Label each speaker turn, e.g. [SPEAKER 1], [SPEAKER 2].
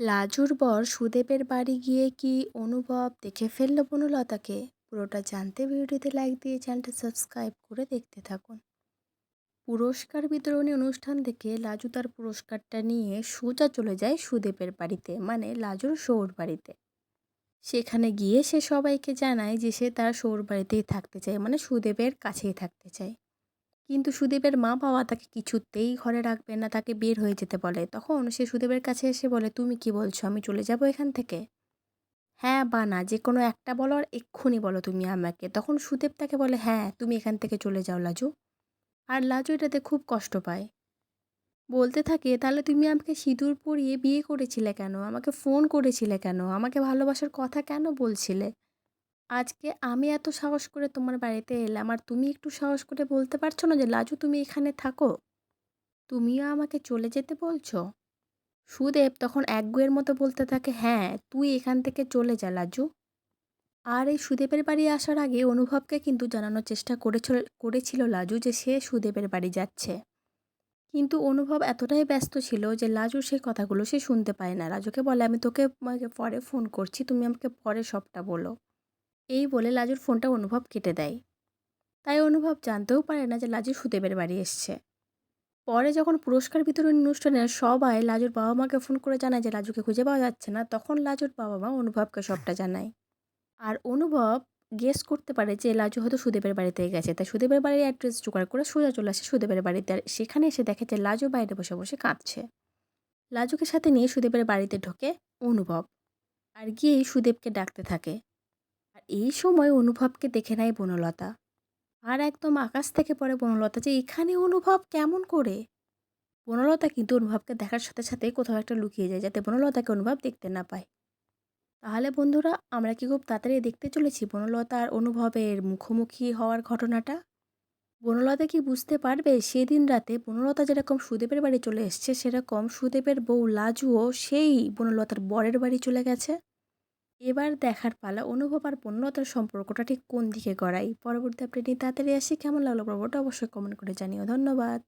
[SPEAKER 1] লাজুর বর সুদেবের বাড়ি গিয়ে কি অনুভব দেখে ফেলল বনলতাকে? পুরোটা জানতে ভিডিওতে লাইক দিয়ে চ্যানেলটা সাবস্ক্রাইব করে দেখতে থাকুন। পুরস্কার বিতরণী অনুষ্ঠান থেকে লাজু তার পুরস্কারটা নিয়ে সোজা চলে যায় সুদেবের বাড়িতে মানে লাজুর সৌর বাড়িতে। সেখানে গিয়ে সে সবাইকে জানায় যে সে তার সৌর বাড়িতেই থাকতে চায় মানে সুদেবের কাছেই থাকতে চায়। কিন্তু সুদেবের মা বাবা তাকে কিছুতেই ঘরে রাখবে না, তাকে বের হয়ে যেতে বলে। তখন সে সুদেবের কাছে এসে বলে, তুমি কি বলছো? আমি চলে যাব এখান থেকে? হ্যাঁ বা না, যে কোনো একটা বলো আর এক্ষুনি বলো তুমি আমাকে। তখন সুদেব তাকে বলে হ্যাঁ তুমি এখান থেকে চলে যাও, লাজু। আর লাজু এটাতে খুব কষ্ট পায়। বলতে থাকে, তাহলে তুমি আমাকে সিঁদুর পরিয়ে বিয়ে করেছিলে কেন? আমাকে ফোন করেছিলে কেন? আমাকে ভালোবাসার কথা কেন বলছিলে? আজকে আমি এত সাহস করে তোমার বাড়িতে এলাম, আর তুমি একটু সাহস করে বলতে পারছ না যে, লাজু, তুমি এখানে থাকো। তুমিও আমাকে চলে যেতে বলছো? সুদেব তখন একগুয়ের মতো বলতে থাকে হ্যাঁ তুই এখান থেকে চলে যা, লাজু। আর এই সুদেবের বাড়ি আসার আগে অনুভবকে কিন্তু জানানোর চেষ্টা করেছিল করেছিল লাজু যে, সে সুদেবের বাড়ি যাচ্ছে। কিন্তু অনুভব এতটাই ব্যস্ত ছিল যে লাজু সেই কথাগুলো সে শুনতে পায় না। লাজুকে বলে, আমি তোকে পরে ফোন করছি, তুমি আমাকে পরে সবটা বলো। এই বলে লাজুর ফোনটা অনুভব কেটে দেয়। তাই অনুভব জানতেও পারে না যে লাজু সুদেবের বাড়ি এসছে। পরে যখন পুরস্কার বিতরণী অনুষ্ঠানে সবাই লাজুর বাবা মাকে ফোন করে জানায় যে লাজুকে খুঁজে পাওয়া যাচ্ছে না, তখন লাজুর বাবা মা অনুভবকে সবটা জানায়। আর অনুভব গেস করতে পারে যে লাজু হয়তো সুদেবের বাড়িতে গেছে। তাই সুদেবের বাড়ির অ্যাড্রেস জোগাড় করে সোজা চলে আসে সুদেবের বাড়িতে আর সেখানে এসে দেখে যে লাজু বাইরে বসে বসে কাঁদছে। লাজুকে সাথে নিয়ে সুদেবের বাড়িতে ঢোকে অনুভব। আর গিয়েই সুদেবকে ডাকতে থাকে। এই সময় অনুভবকে দেখে নেয় বনলতা। আর একদম আকাশ থেকে পড়ে বনলতা যে, এখানে অনুভব কেমন করে? বনলতা কিন্তু অনুভবকে দেখার সাথে সাথে কোথাও একটা লুকিয়ে যায় যাতে বনলতাকে অনুভব দেখতে না পায়। তাহলে বন্ধুরা, আমরা কি খুব তাড়াতাড়ি দেখতে চলেছি বনলতা আর অনুভবের মুখোমুখি হওয়ার ঘটনাটা? বনলতা কি বুঝতে পারবে সেদিন রাতে বনলতা যেরকম সুদেবের বাড়ি চলে এসছে, সেরকম সুদেবের বউ লাজুও সেই বনলতার বরের বাড়ি চলে গেছে? এবার দেখার পালা, অনুভব আর পূর্ণতার সম্পর্কটা ঠিক কোন দিকে গড়াই? পরবর্তী আপনি তাড়াতাড়ি আসি। কেমন লাগল পর্বটা অবশ্যই কমেন্ট করে জানিও। ধন্যবাদ।